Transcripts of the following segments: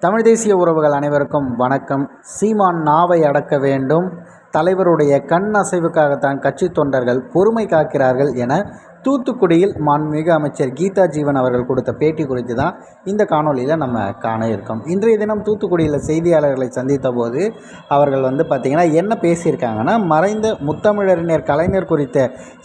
தமிழ் தேசிய உறவுகள் அனைவருக்கும் வணக்கம். சீமான் நாவை அடக்க வேண்டும். தலைவருடைய கண் அசைவுக்காகத்தான் கட்சி தொண்டர்கள் பொறுமை காக்கிறார்கள் என தூத்துக்குடியில் மாண்புமிகு அமைச்சர் கீதா ஜீவன் அவர்கள் கொடுத்த பேட்டி குறித்து தான் இந்த காணொலியில் நம்ம காண இருக்கோம். இன்றைய தினம் தூத்துக்குடியில் செய்தியாளர்களை சந்தித்த போது அவர்கள் வந்து பார்த்திங்கன்னா என்ன பேசியிருக்காங்கன்னா மறைந்த முத்தமிழறிஞர் கலைஞர் குறித்த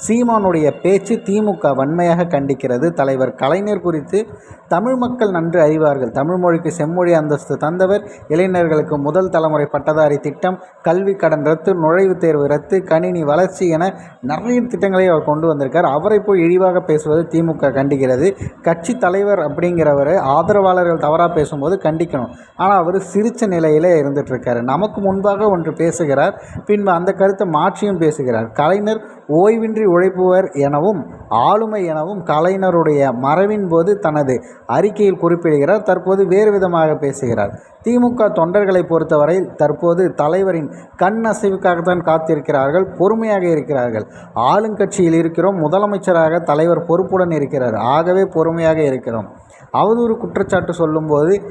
சீமானுடைய பேச்சு திமுக வன்மையாக கண்டிக்கிறது. தலைவர் கலைஞர் குறித்து தமிழ் மக்கள் நன்கு அறிவார்கள். தமிழ் மொழிக்கு செம்மொழி அந்தஸ்து தந்தவர். இளைஞர்களுக்கு முதல் தலைமுறை பட்டதாரி திட்டம் கல்வி கடன் ரத்து நுழைவுத் தேர்வு ரத்து கணினி வளர்ச்சி என நிறைய திட்டங்களை அவர் கொண்டு வந்திருக்கார். அவரை போய் இழிவாக பேசுவது திமுக கண்டிக்கிறது. கட்சி தலைவர் அப்படிங்கிறவர் ஆதரவாளர்கள் தவறாக பேசும்போது கண்டிக்கணும். ஆனால் அவர் சிரித்த நிலையிலே இருந்துகிட்ருக்காரு நமக்கு முன்பாக ஒன்று பேசுகிறார் பின்பு அந்த கருத்தை மாற்றியும் பேசுகிறார். கலைஞர் ஓய்வின்றி உழைப்புவர் எனவும் ஆளுமை எனவும் கலைஞருடைய மறைவின் போது தனது அறிக்கையில் குறிப்பிடுகிறார். தற்போது வேறு விதமாக பேசுகிறார். திமுக தொண்டர்களை பொறுத்தவரை தற்போது தலைவரின் கண் அசைவுக்காகத்தான் காத்திருக்கிறார்கள் பொறுமையாக இருக்கிறார்கள். ஆளுங்கட்சியில் இருக்கிறோம் முதலமைச்சராக தலைவர் பொறுப்புடன் இருக்கிறார். ஆகவே பொறுமையாக இருக்கிறோம். அவதூறு குற்றச்சாட்டு சொல்லும்போது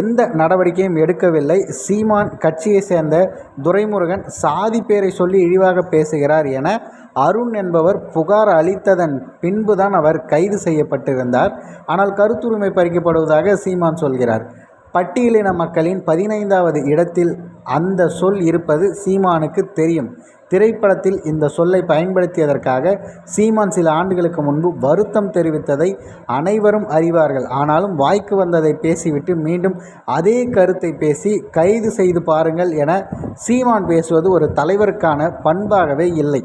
எந்த நடவடிக்கையும் எடுக்கவில்லை. சீமான் கட்சியை சேர்ந்த துரைமுருகன் சாதி பேரை சொல்லி இழிவாக பேசுகிறார் என அருண் என்பவர் புகார் அளித்ததன் பின்புதான் அவர் கைது செய்யப்பட்டிருந்தார். ஆனால் கருத்துரிமை பறிக்கப்படுவதாக சீமான் சொல்கிறார். பட்டியலின மக்களின் பதினைந்தாவது இடத்தில் அந்த சொல் இருப்பது சீமானுக்கு தெரியும். திரைப்படத்தில் இந்த சொல்லை பயன்படுத்தியதற்காக சீமான் சில ஆண்டுகளுக்கு முன்பு வருத்தம் தெரிவித்ததை அனைவரும் அறிவார்கள். ஆனாலும் வாய்க்கு வந்ததை பேசிவிட்டு மீண்டும் அதே கருத்தை பேசி கைது செய்து பாருங்கள் என சீமான் பேசுவது ஒரு தலைவருக்கான பண்பாகவே இல்லை.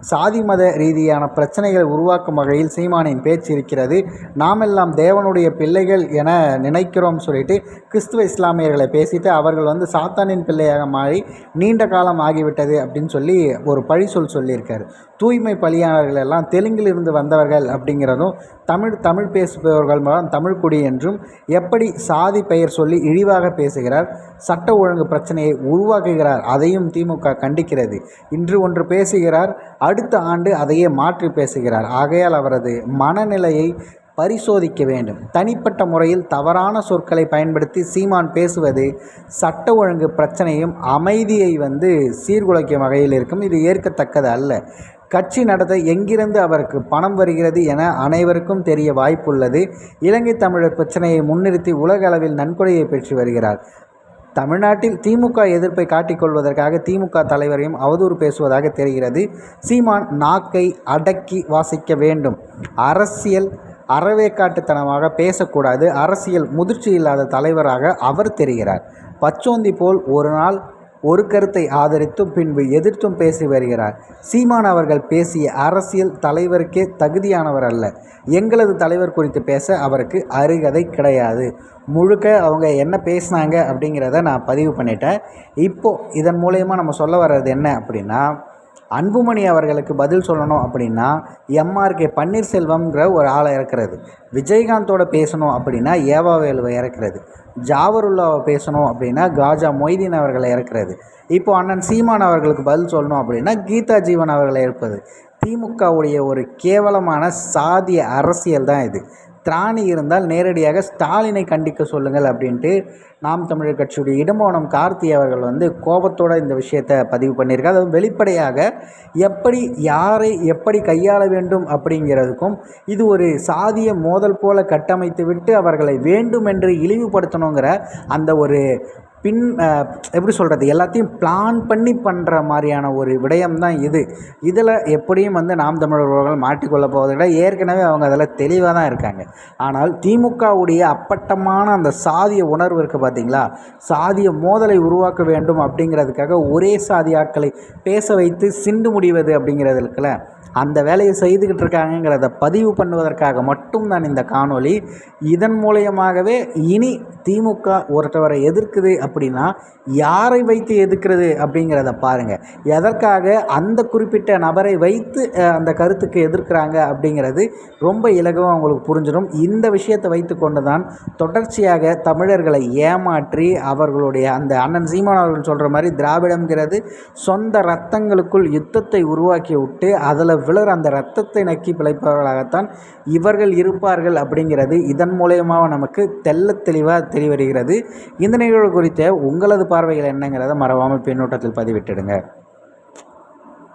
சாதி மத ரீதியான பிரச்சனைகளை உருவாக்கும் வகையில் சீமானின் பேச்சு இருக்கிறது. நாமெல்லாம் தேவனுடைய பிள்ளைகள் என நினைக்கிறோம் சொல்லிட்டு கிறிஸ்துவ இஸ்லாமியர்களை பேசிட்டு அவர்கள் வந்து சாத்தானின் பிள்ளையாக மாறி நீண்ட காலம் ஆகிவிட்டது அப்படின்னு சொல்லி ஒரு பழி சொல் சொல்லியிருக்காரு. தூய்மை பலியானவர்கள் எல்லாம் தெலுங்கிலிருந்து வந்தவர்கள் அப்படிங்கிறதும் தமிழ் தமிழ் பேசுபவர்கள் மூலம் தமிழ் குடி என்றும் எப்படி சாதி பெயர் சொல்லி இழிவாக பேசுகிறார் சட்ட ஒழுங்கு பிரச்சனையை உருவாக்குகிறார் அதையும் திமுக கண்டிக்கிறது. இன்று ஒன்று பேசுகிறார் அடுத்த ஆண்டு அதையே மாற்றி பேசுகிறார். ஆகையால் அவரது மனநிலையை பரிசோதிக்க வேண்டும். தனிப்பட்ட முறையில் தவறான சொற்களை பயன்படுத்தி சீமான் பேசுவது சட்ட ஒழுங்கு பிரச்சனையும் அமைதியை வந்து சீர்குலைக்கும் வகையில் இருக்கும். இது ஏற்கத்தக்கது அல்ல. கட்சி நடத்த எங்கிருந்து அவருக்கு பணம் வருகிறது என அனைவருக்கும் தெரிய வாய்ப்புள்ளது. இலங்கை தமிழர் பிரச்சனையை முன்னிறுத்தி உலக அளவில் நன்கொடையை பெற்று வருகிறார். தமிழ்நாட்டில் திமுக எதிர்ப்பை காட்டிக்கொள்வதற்காக திமுக தலைவரையும் அவதூறு பேசுவதாக தெரிகிறது. சீமான் நாக்கை அடக்கி வாசிக்க வேண்டும். அரசியல் அறவேக்காட்டுத்தனமாக பேசக்கூடாது. அரசியல் முதிர்ச்சி இல்லாத தலைவராக அவர் தெரிகிறார். பச்சோந்தி போல் ஒரு நாள் ஒரு கருத்தை ஆதரித்தும் பின்பு எதிர்த்தும் பேசி வருகிறார். சீமான் அவர்கள் பேசிய அரசியல் தலைவருக்கே தகுதியானவர் அல்ல. எங்களது தலைவர் குறித்து பேச அவருக்கு அருகதை கிடையாது. முழுக்க அவங்க என்ன பேசினாங்க அப்படிங்கிறத நான் பதிவு பண்ணிட்டேன். இப்போது இதன் மூலயமா நம்ம சொல்ல வர்றது என்ன அப்படின்னா அன்புமணி அவர்களுக்கு பதில் சொல்லணும் அப்படின்னா எம்ஆர்கே பன்னீர்செல்வம்ங்கிற ஒரு ஆளை இறக்குறது. விஜயகாந்தோட பேசணும் அப்படின்னா ஏவா வேலுவை இறக்குறது. ஜாவருல்லாவை பேசணும் அப்படின்னா காஜா மொய்தீன் அவர்களை இறக்குறது. இப்போ அண்ணன் சீமான் அவர்களுக்கு பதில் சொல்லணும் அப்படின்னா கீதா ஜீவன் அவர்களை இருப்பது திமுகவுடைய ஒரு கேவலமான சாதிய அரசியல் தான் இது. திராணி இருந்தால் நேரடியாக ஸ்டாலினை கண்டிக்க சொல்லுங்கள் அப்படின்ட்டு நாம் தமிழர் கட்சியுடைய இடமோனம் கார்த்தி அவர்கள் வந்து கோபத்தோட இந்த விஷயத்தை பதிவு பண்ணியிருக்காரு. அதாவது வெளிப்படையாக எப்படி யாரை எப்படி கையாள வேண்டும் அப்படிங்கிறதுக்கும் இது ஒரு சாதிய மோதல் போல கட்டமைத்து விட்டு அவர்களை வேண்டுமென்று இழிவுபடுத்தணுங்கிற அந்த ஒரு பின் எப்படி சொல்கிறது எல்லாத்தையும் பிளான் பண்ணி பண்ணுற மாதிரியான ஒரு விடயம் தான் இது. இதில் எப்படியும் வந்து நாம் தமிழர்கள் மாட்டிக்கொள்ள போவதை விட ஏற்கனவே அவங்க அதில் தெளிவாக தான் இருக்காங்க. ஆனால் திமுகவுடைய அப்பட்டமான அந்த சாதிய உணர்வு இருக்குது பார்த்தீங்களா சாதிய மோதலை உருவாக்க வேண்டும் அப்படிங்கிறதுக்காக ஒரே சாதி ஆட்களை பேச வைத்து சிண்டு முடிவது அப்படிங்கிறது இருக்குல்ல? அந்த வேலையை செய்துக்கிட்டு இருக்காங்கங்கிறத பதிவு பண்ணுவதற்காக மட்டும் தான் இந்த காணொளி. இதன் மூலயமாகவே இனி திமுக ஒருத்தவரை எதிர்க்குது அப்படின்னா யாரை வைத்து எதிர்க்கிறது அப்படிங்கிறத பாருங்கள் எதற்காக அந்த குறிப்பிட்ட நபரை வைத்து அந்த கருத்துக்கு எதிர்க்கிறாங்க அப்படிங்கிறது ரொம்ப இலகுவாக அவங்களுக்கு புரிஞ்சிடும். இந்த விஷயத்தை வைத்து கொண்டு தான் தொடர்ச்சியாக தமிழர்களை ஏமாற்றி அவர்களுடைய அந்த அண்ணன் சீமான் அவர்கள் சொல்கிற மாதிரி திராவிடம்ங்கிறது சொந்த ரத்தங்களுக்குள் யுத்தத்தை உருவாக்கி விட்டு அதில் விழற அந்த ரத்தத்தை நக்கி பிழைப்பவர்களாகத்தான் இவர்கள் இருப்பார்கள் அப்படிங்கிறது இதன் மூலயமா நமக்கு தெல்ல தெளிவாக தெரிய வருகிறது இந்த நிகழ்வு குறித்த உங்களது பார்வைகள் என்னங்கிறத மறவாமல் பின்னூட்டத்தில் பதிவிட்டுடுங்க.